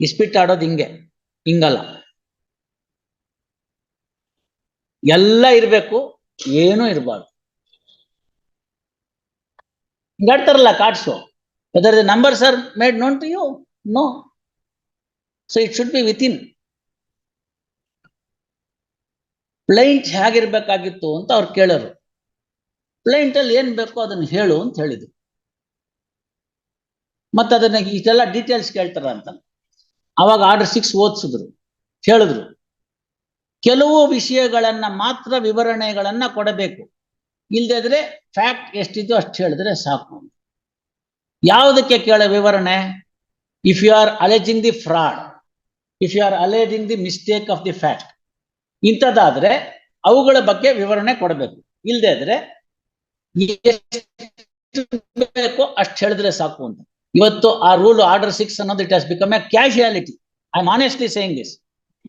ಇಸ್ಪಿಟ್ ಆಡೋದು ಹಿಂಗೆ, ಹಿಂಗಲ್ಲ. ಎಲ್ಲ ಇರಬೇಕು, ಏನೂ ಇರಬಾರ್ದು. ಹಿಂಗಾಡ್ತಾರಲ್ಲ cards whether the numbers are made known to you know so it should be with in plaint ಹೇಗಿರ್ಬೇಕಾಗಿತ್ತು ಅಂತ ಅವ್ರು ಕೇಳರು. ಪ್ಲೈಂಟಲ್ಲಿ ಏನ್ ಬೇಕೋ ಅದನ್ನ ಹೇಳು ಅಂತ ಹೇಳಿದ್ರು. ಮತ್ತೆ ಅದನ್ನ ಇಷ್ಟೆಲ್ಲ ಡೀಟೇಲ್ಸ್ ಕೇಳ್ತಾರ ಅಂತ ಅವಾಗ ಆರ್ಡರ್ ಸಿಕ್ಸ್ ಓದಿಸಿದ್ರು, ಹೇಳಿದ್ರು. ಕೆಲವು ವಿಷಯಗಳನ್ನ ಮಾತ್ರ ವಿವರಣೆಗಳನ್ನ ಕೊಡಬೇಕು. ಇಲ್ದಿದ್ರೆ ಫ್ಯಾಕ್ಟ್ ಎಷ್ಟಿದೆಯೋ ಅಷ್ಟು ಹೇಳಿದ್ರೆ ಸಾಕು. ಯಾವುದಕ್ಕೆ ಕೇಳ ವಿವರಣೆ? If you are alleging the fraud if you are alleging the mistake of the fact ಇಂಥದ್ದಾದ್ರೆ ಅವುಗಳ ಬಗ್ಗೆ ವಿವರಣೆ ಕೊಡಬೇಕು. ಇಲ್ಲದೆ ಇದ್ರೆ ಬೇಕೋ ಅಷ್ಟು ಹೇಳಿದ್ರೆ ಸಾಕು ಅಂತ. ಇವತ್ತು ಆ ರೂಲ್ ಆರ್ಡರ್ ಸಿಕ್ಸ್ ಅನ್ನೋದು it has become a casualty I am honestly saying this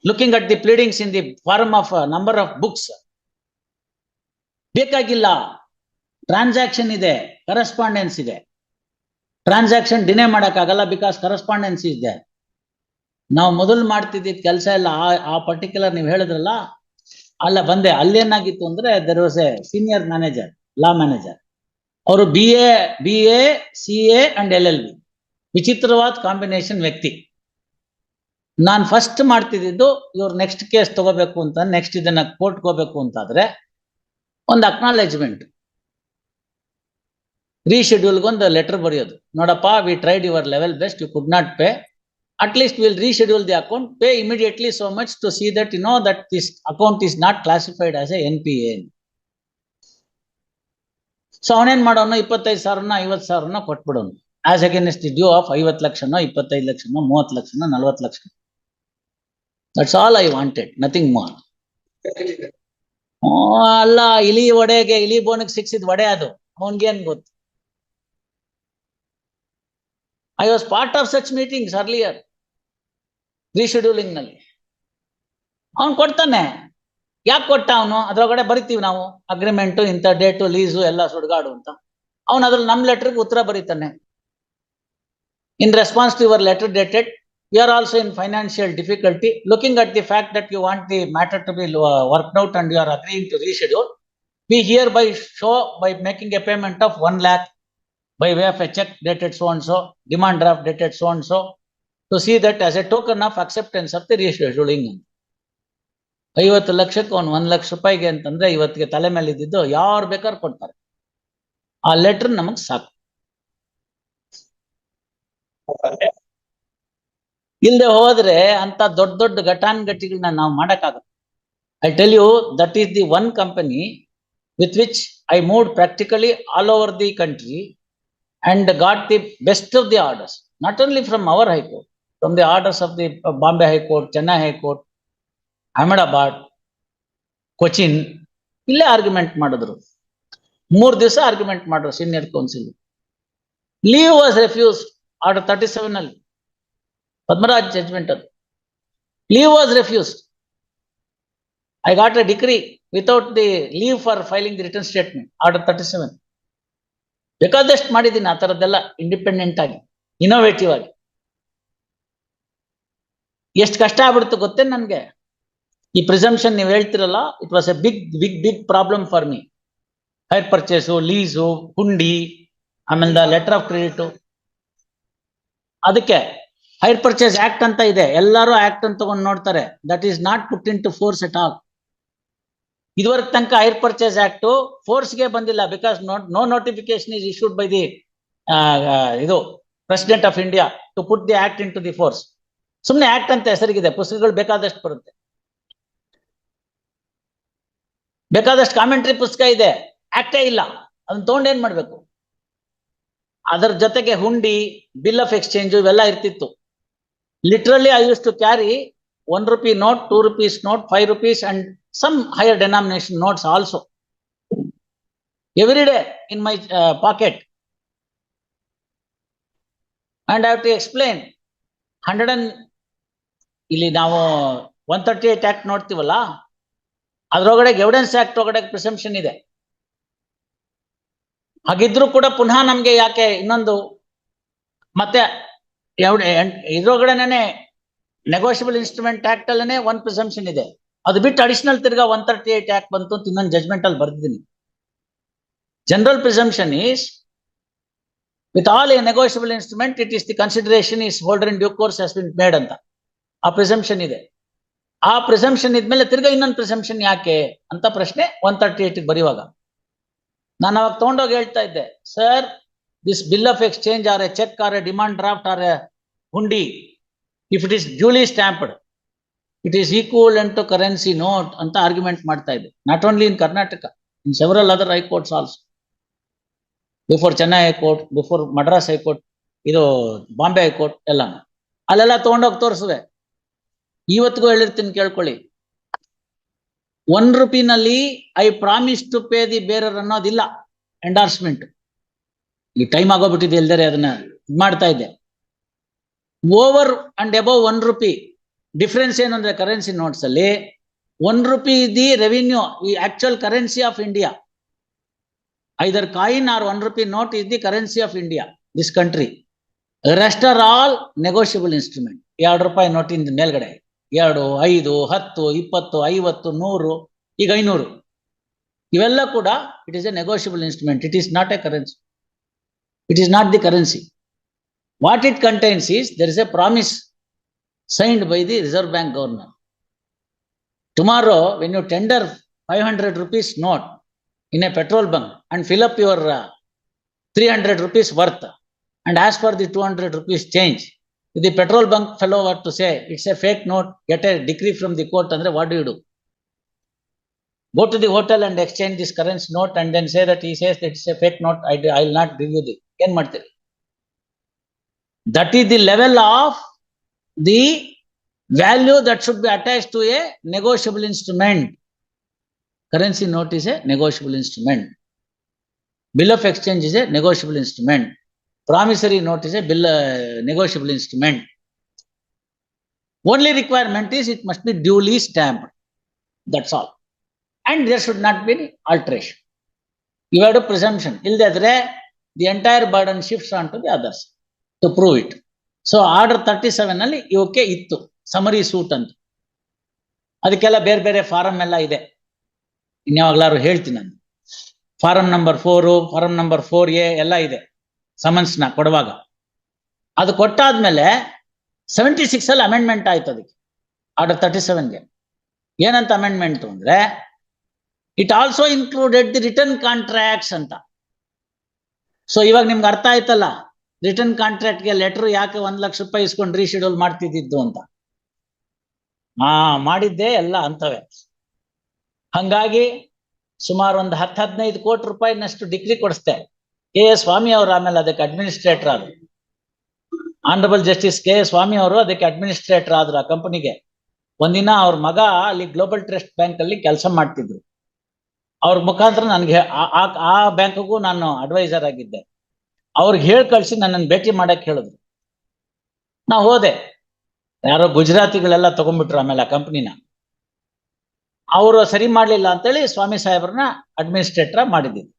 looking at the pleadings in the form of number of books ಬೇಕಾಗಿಲ್ಲ. ಟ್ರಾನ್ಸಾಕ್ಷನ್ ಇದೆ ಕರೆಸ್ಪಾಂಡೆನ್ಸ್ ಇದೆ. ಟ್ರಾನ್ಸಾಕ್ಷನ್ ಡಿನೇ ಮಾಡೋಕ್ಕಾಗಲ್ಲ ಬಿಕಾಸ್ ಕರೆಸ್ಪಾಂಡೆನ್ಸ್ ಇದೆ ನಾವು ಮೊದಲು ಮಾಡ್ತಿದ್ದಿದ್ದ ಕೆಲಸ ಎಲ್ಲ ಆ ಆ ಪರ್ಟಿಕ್ಯುಲರ್ ನೀವು ಹೇಳಿದ್ರಲ್ಲ, ಅಲ್ಲ ಬಂದೆ. ಅಲ್ಲೇನಾಗಿತ್ತು ಅಂದ್ರೆ there was a senior manager law manager ಅವರು B A B A C A and L L B ವಿಚಿತ್ರವಾದ ಕಾಂಬಿನೇಷನ್ ವ್ಯಕ್ತಿ. ನಾನು ಫಸ್ಟ್ ಮಾಡ್ತಿದ್ದು ಇವ್ರು ನೆಕ್ಸ್ಟ್ ಕೇಸ್ ತಗೋಬೇಕು ಅಂತ ನೆಕ್ಸ್ಟ್ ಇದನ್ನ ಕೋರ್ಟ್ ಹೋಗ್ಬೇಕು ಅಂತಾದ್ರೆ ಒಂದು ಅಕ್ನಾಲೆಜ್ಮೆಂಟ್ ರೀಶೆಡ್ಯೂಲ್ಗೊಂದು ಲೆಟರ್ ಬರೆಯೋದು. ನೋಡಪ್ಪ we tried your level best you could not pay at least will reschedule the account pay account, so much to see to see no that this account this not classified as a N P NPA. So ಅವನೇನ್ ಮಾಡೋನು? ಇಪ್ಪತ್ತೈದು ಸಾವಿರನ, ಐವತ್ತು ಸಾವಿರನ ಕೊಟ್ಬಿಡೋನು. As against due of ಐವತ್ತು ಲಕ್ಷನೋ, ಇಪ್ಪತ್ತೈದು ಲಕ್ಷನೋ, ಮೂವತ್ತು ಲಕ್ಷನೋ, ನಲ್ವತ್ತು lakh that's all I wanted nothing more ಅಲ್ಲ, ಇಲಿ ಒಡೆಗೆ, ಇಲಿ ಬೋನಿಗೆ ಸಿಕ್ಸಿದ್ ಒಡೆ ಅದು. ಅವನ್ಗೇನ್ ಗೊತ್ತು? I was part of such meetings earlier ರೀಶೆಡ್ಯೂಲಿಂಗ್ನಲ್ಲಿ. ಅವನು ಕೊಡ್ತಾನೆ. ಯಾಕೆ ಕೊಟ್ಟ ಅವನು? ಅದ್ರೊಳಗಡೆ ಬರಿತೀವಿ ನಾವು. ಅಗ್ರಿಮೆಂಟು ಇಂಥ ಡೇಟು ಲೀಸು ಎಲ್ಲ ಸುಡ್ಗಾಡು ಅಂತ. ಅವನು ಅದ್ರಲ್ಲಿ ನಮ್ಮ ಲೆಟರ್ಗೆ ಉತ್ತರ ಬರೀತಾನೆ. In response to your letter dated you are also in financial difficulty looking at the fact that you want the matter to be work out and you are agreeing to reschedule we hereby show by making a payment of one lakh by way of a check dated so and so, demand draft dated so and so, to see that as a token of ಐವತ್ತು ಲಕ್ಷಕ್ಕೆ ಒಂದು ಒಂದ್ ಲಕ್ಷ ರೂಪಾಯಿಗೆ ಅಂತಂದ್ರೆ ಇವತ್ತಿಗೆ ತಲೆ ಮೇಲೆ ಇದ್ದಿದ್ದು ಯಾರು ಬೇಕಾದ್ರೂ ಕೊಡ್ತಾರೆ. ಆ ಲೆಟರ್ ನಮಗ್ ಸಾಕು. ಇಲ್ದೆ ಹೋದ್ರೆ ಅಂತ ದೊಡ್ಡ ದೊಡ್ಡ ಘಟಾನುಘಟಿಗಳನ್ನ ನಾವು ಮಾಡಕ್ಕಾಗುತ್ತೆ I tell you that is the one company with which I moved practically all over the country and got the best of the orders not only from our high court from the orders of the Bombay high court Chennai High Court, Cochin ಇಲ್ಲೇ argument ಮಾಡಿದ್ರು. ಮೂರು ದಿವಸ argument ಮಾಡಿದ್ರು senior counsel leave was refuse order thirty seven ಅಲ್ಲಿ. Padmaraj judgement ಅದು. Leave was refuse I got a decree without the leave for filing the return statement order thirty seven ಬೇಕಾದಷ್ಟು ಮಾಡಿದ್ದೀನಿ ಆ ಥರದ್ದೆಲ್ಲ ಇಂಡಿಪೆಂಡೆಂಟ್ ಆಗಿ ಇನೋವೇಟಿವ್ ಆಗಿ. ಎಷ್ಟು ಕಷ್ಟ ಆಗ್ಬಿಡ್ತು ಗೊತ್ತೇನು ನನ್ಗೆ? ಈ ಪ್ರಿಸಂಪ್ಷನ್ ನೀವು ಹೇಳ್ತಿರಲ್ಲ it was a big big big problem for me hire purchase lease hundi ಆಮೇಲೆ ಲೆಟರ್ ಆಫ್ ಕ್ರೆಡಿಟ್ ಅದಕ್ಕೆ ಹೈರ್ ಪರ್ಚೇಸ್ ಆಕ್ಟ್ ಅಂತ ಇದೆ. ಎಲ್ಲರೂ ಆಕ್ಟ್ ಅಂತ ತಗೊಂಡು ನೋಡ್ತಾರೆ. That is not put in to force at all ಇದುವರೆಗೆ ತನಕ ಹೈರ್ ಪರ್ಚೇಸ್ ಆಕ್ಟ್ ಫೋರ್ಸ್ಗೆ ಬಂದಿಲ್ಲ because no notification is issued by the ಇದು president of India to put the act in to the force ಸುಮ್ಮನೆ act ಅಂತ ಹೆಸರಿಗಿದೆ. ಪುಸ್ತಕಗಳು ಬೇಕಾದಷ್ಟು ಬರುತ್ತೆ. ಬೇಕಾದಷ್ಟು ಕಾಮೆಂಟ್ರಿ ಪುಸ್ತಕ ಇದೆ. ಆಕ್ಟೇ ಇಲ್ಲ. ಅದನ್ನ ತಗೊಂಡು ಏನ್ ಮಾಡ್ಬೇಕು? ಅದರ ಜೊತೆಗೆ ಹುಂಡಿ ಬಿಲ್ ಆಫ್ ಎಕ್ಸ್ಚೇಂಜ್ ಇವೆಲ್ಲ ಇರ್ತಿತ್ತು. Literally I use to carry one rupee note two rupees note five rupees and some higher denomination notes also every day in my pocket and I to explain hundred and ಇಲ್ಲಿ ನಾವು one thirty eight act ನೋಡ್ತೀವಲ್ಲ? ಅದ್ರೊಳಗಡೆ evidence act ಒಳಗಡೆ presumption ಇದೆ. ಹಾಗಿದ್ರು ಕೂಡ ಪುನಃ ನಮ್ಗೆ ಯಾಕೆ ಇನ್ನೊಂದು ಮತ್ತೆ ಇದ್ರೊಳಗಡೆನೆ ನೆಗೋಷಿಯಬಲ್ ಇನ್ಸ್ಟ್ರೂಮೆಂಟ್ ಆಕ್ಟ್ ಅಲ್ಲೇ ಒನ್ ಪ್ರಿಸಂಪ್ಷನ್ ಇದೆ. ಅದು ಬಿಟ್ಟು ಅಡಿಷನಲ್ ತಿರ್ಗಾ ಒನ್ ತರ್ಟಿ ಏಟ್ ಆಕ್ಟ್ ಬಂತು ಅಂತ ಇನ್ನೊಂದು ಜಜ್ಮೆಂಟ್ ಅಲ್ಲಿ ಬರ್ದಿದ್ದೀನಿ. General presumption is with all a negotiable instrument it is the consideration is holder in due course has been made ಅಂತ. ಆ ಪ್ರಿಸಂಪ್ಷನ್ ಇದೆ. ಆ ಪ್ರಿಸಂಪ್ಷನ್ ಇದ್ಮೇಲೆ ತಿರ್ಗಾ ಇನ್ನೊಂದು ಪ್ರಿಸಂಪ್ಷನ್ ಯಾಕೆ ಅಂತ ಪ್ರಶ್ನೆ ಒನ್ ತರ್ಟಿ ಏಟ್ ಬರೆಯುವಾಗ. ನಾನು ಅವಾಗ ತಗೊಂಡೋಗಿ ಹೇಳ್ತಾ ಇದ್ದೆ sir this bill of exchange or a cheque or a demand draft or a hundi if it is duly stamped it is equal and to currency note ಅಂತ ಆರ್ಗ್ಯುಮೆಂಟ್ ಮಾಡ್ತಾ ಇದ್ದೆ. Not only in Karnataka in several other high courts also before Chennai high court before Madras high court ಇದು Bombay high court ಎಲ್ಲ ಅಲ್ಲೆಲ್ಲ ತಗೊಂಡೋಗಿ ತೋರಿಸುವೆ ಇವತ್ತಿಗೂ ಹೇಳಿರ್ತೀನಿ ಕೇಳ್ಕೊಳ್ಳಿ. One ರುಪಿನಲ್ಲಿ, I promise to pay the bearer ಅನ್ನೋದಿಲ್ಲ. ಎಂಡಾರ್ಸ್ಮೆಂಟ್ ಈ ಟೈಮ್ ಆಗೋಗ್ಬಿಟ್ಟಿದೆ ಇಲ್ದರೆ ಅದನ್ನ ಮಾಡ್ತಾ ಇದ್ದೆ. Over and above one rupee. Difference ಏನು ಅಂದ್ರೆ ಕರೆನ್ಸಿ ನೋಟ್ಸ್ ಅಲ್ಲಿ ಒನ್ ರುಪಿ ದಿ ರೆವಿನ್ಯೂ ಈ actual currency of India either coin or one rupee note is the currency of India this country rest are all negotiable instrument ಎರಡು ರೂಪಾಯಿ ನೋಟಿಂದ ಮೇಲ್ಗಡೆ. ಎರಡು ಐದು ಹತ್ತು ಇಪ್ಪತ್ತು ಐವತ್ತು ನೂರು ಈಗ ಐನೂರು ಇವೆಲ್ಲ ಕೂಡ it is a negotiable instrument it is not a currency it is not the currency what it contains is there is a promise by the Reserve Bank Governor. Tomorrow, when you tender five hundred rupees note in a petrol bunk and fill up your uh, three hundred rupees worth and as for the two hundred rupees change, The petrol bunk fellow were to say, it's a fake note, get a decree from the court, and what do you do? Go to the hotel and exchange this current note and then say that he says that it's a fake note, I, I will not give you the. Ken Martiri. That is the level of the value that should be attached to a negotiable instrument. Currency note is a negotiable instrument. Bill of exchange is a negotiable instrument. A bill, uh, negotiable instrument. Only requirement is it must be duly stamped. That's all. And there should not be any alteration. You have a presumption. ಇಲ್ದಿದ್ರೆ the entire burden shifts onto the others to prove it. So order thirty seven ಅಲ್ಲಿ ಇವಕ್ಕೆ ಇತ್ತು summary suit ಅಂತ ಅದಕ್ಕೆಲ್ಲ ಬೇರೆ ಬೇರೆ form ಎಲ್ಲ ಇದೆ ಇನ್ಯಾವಾಗ್ಲಾರು ಹೇಳ್ತೀನಿ ನಾನು form number four form number four A ಎಲ್ಲ ಇದೆ ಸಮನ್ಸ್ನ ಕೊಡುವಾಗ. ಅದು ಕೊಟ್ಟಾದ್ಮೇಲೆ ಸೆವೆಂಟಿ ಸಿಕ್ಸ್ ಅಲ್ಲಿ ಅಮೆಂಡ್ಮೆಂಟ್ ಆಯ್ತು ಅದಕ್ಕೆ ಆರ್ಡರ್ ತರ್ಟಿ ಸೆವೆನ್ಗೆ ಏನಂತ ಅಮೆಂಡ್ಮೆಂಟ್ ಅಂದ್ರೆ it also included the return contracts ಅಂತ. ಸೊ ಇವಾಗ ನಿಮ್ಗೆ ಅರ್ಥ ಆಯ್ತಲ್ಲ ರಿಟರ್ನ್ ಕಾಂಟ್ರಾಕ್ಟ್ಗೆ ಲೆಟರ್ ಯಾಕೆ ಒಂದ್ ಲಕ್ಷ ರೂಪಾಯಿ ಇಸ್ಕೊಂಡು ರೀಶೆಡ್ಯೂಲ್ ಮಾಡ್ತಿದ್ದಿದ್ದು ಅಂತ. ಹಾ, ಮಾಡಿದ್ದೆ ಎಲ್ಲ ಅಂತವೆ. ಹಂಗಾಗಿ ಸುಮಾರು ಒಂದು ಹತ್ತು ಹದಿನೈದು ಕೋಟಿ ರೂಪಾಯಿನಷ್ಟು ಡಿಗ್ರಿ ಕೊಡಿಸ್ತೆ ಕೆ ಎ ಸ್ವಾಮಿ ಅವರು ಆಮೇಲೆ ಅದಕ್ಕೆ ಅಡ್ಮಿನಿಸ್ಟ್ರೇಟರ್ ಆದರು. ಆನರಬಲ್ ಜಸ್ಟಿಸ್ ಕೆ ಸ್ವಾಮಿ ಅವರು ಅದಕ್ಕೆ ಅಡ್ಮಿನಿಸ್ಟ್ರೇಟರ್ ಆದ್ರು ಆ ಕಂಪನಿಗೆ ಒಂದಿನ ಅವ್ರ ಮಗ ಅಲ್ಲಿ ಗ್ಲೋಬಲ್ ಟ್ರಸ್ಟ್ ಬ್ಯಾಂಕ್ ಅಲ್ಲಿ ಕೆಲಸ ಮಾಡ್ತಿದ್ರು. ಅವ್ರ ಮುಖಾಂತರ ನನಗೆ ಆ ಬ್ಯಾಂಕ್ಗೂ ನಾನು ಅಡ್ವೈಸರ್ ಆಗಿದ್ದೆ. ಅವ್ರಿಗೆ ಹೇಳಿ ಕಳಿಸಿ ನನ್ನನ್ನು ಭೇಟಿ ಮಾಡಕ್ ಹೇಳಿದ್ರು. ನಾ ಹೋದೆ. ಯಾರೋ ಗುಜರಾತಿಗಳೆಲ್ಲ ತಗೊಂಡ್ಬಿಟ್ರು ಆಮೇಲೆ ಆ ಕಂಪ್ನಿನ ಅವರು ಸರಿ ಮಾಡಲಿಲ್ಲ ಅಂತೇಳಿ ಸ್ವಾಮಿ ಸಾಹೇಬ್ರನ್ನ ಅಡ್ಮಿನಿಸ್ಟ್ರೇಟರ್ ಮಾಡಿದ್ದೀನಿ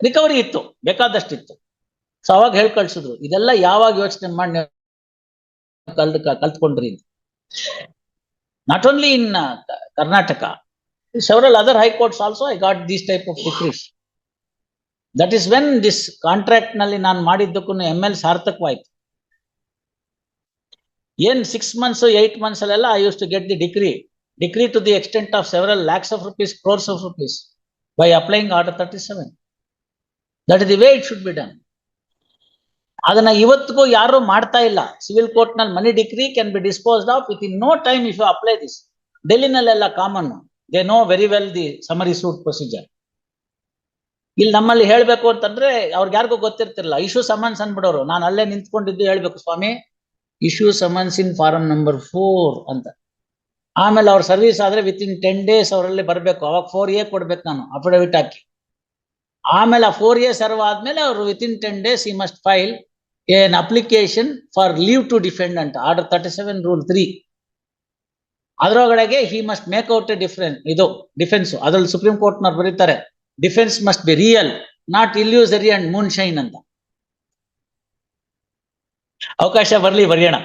ರಿಕವರಿ ಇತ್ತು, ಬೇಕಾದಷ್ಟಿತ್ತು. ಸೊ ಅವಾಗ ಹೇಳಿ ಕಳ್ಸಿದ್ರು, ಇದೆಲ್ಲ ಯಾವಾಗ ಯೋಚನೆ ಮಾಡಿ ಕಲ್ತ್ ಕಲ್ತ್ಕೊಂಡ್ರಿ not only in Karnataka several other high courts also I got these type of decrees that is when this ಕಾಂಟ್ರಾಕ್ಟ್ನಲ್ಲಿ ನಾನು ಮಾಡಿದ್ದಕ್ಕೂ ಎಂ ಎಲ್ ಸಾರ್ಥಕವಾಯ್ತು. ಏನ್ ಸಿಕ್ಸ್ ಮಂತ್ಸ್ ಏಟ್ ಮಂತ್ಸ್ ಅಲ್ಲೆಲ್ಲ I used to get the decree decree to the extent of several lakhs of rupees crores of rupees by applying order thirty seven that is the way it should be done ಅದನ್ನ ಇವತ್ತಿಗೂ ಯಾರು ಮಾಡ್ತಾ ಇಲ್ಲ. Civil ಕೋರ್ಟ್ನಲ್ಲಿ money decree can be disposed of within no time if you apply this ಡೆಲ್ಲಿನಲ್ಲೆಲ್ಲ common they know very well the summary suit procedure ಇಲ್ಲಿ ನಮ್ಮಲ್ಲಿ ಹೇಳ್ಬೇಕು ಅಂತಂದ್ರೆ ಅವ್ರಿಗೆ ಯಾರಿಗೂ ಗೊತ್ತಿರ್ತಿರ್ಲಿಲ್ಲ. ಇಶ್ಯೂ ಸಮನ್ಸ್ ಅನ್ಬಿಡೋರು ನಾನು ಅಲ್ಲೇ ನಿಂತ್ಕೊಂಡಿದ್ದು ಹೇಳ್ಬೇಕು, ಸ್ವಾಮಿ. Issue summons in form number four ಅಂತ. ಆಮೇಲೆ ಅವ್ರ ಸರ್ವಿಸ್ ಆದ್ರೆ ವಿತ್ ಇನ್ ಟೆನ್ ಡೇಸ್ ಅವರಲ್ಲಿ ಬರಬೇಕು. ಅವಾಗ ಫೋರ್ ಎ ಕೊಡ್ಬೇಕು ನಾನು. ಅಫಿಡವಿಟ್ ಹಾಕಿ. ಆಮೇಲೆ ಆ ಫೋರ್ ಇಯರ್ಸ್ ಸರ್ವ್ ಆದ್ಮೇಲೆ ಅವರು within ten days he must file an application for leave to defend ಅಂತ order thirty seven rule three ಅದರೊಳಗೆ he must make out a defence ಇದು ಡಿಫೆನ್ಸ್ ಅದ್ರಲ್ಲಿ ಸುಪ್ರೀಂ ಕೋರ್ಟ್ನವ್ರು ಬರೀತಾರೆ defence must be real not illusory and moonshine ಅಂತ. ಅವಕಾಶ ಬರಲಿ, ಬರೆಯೋಣ.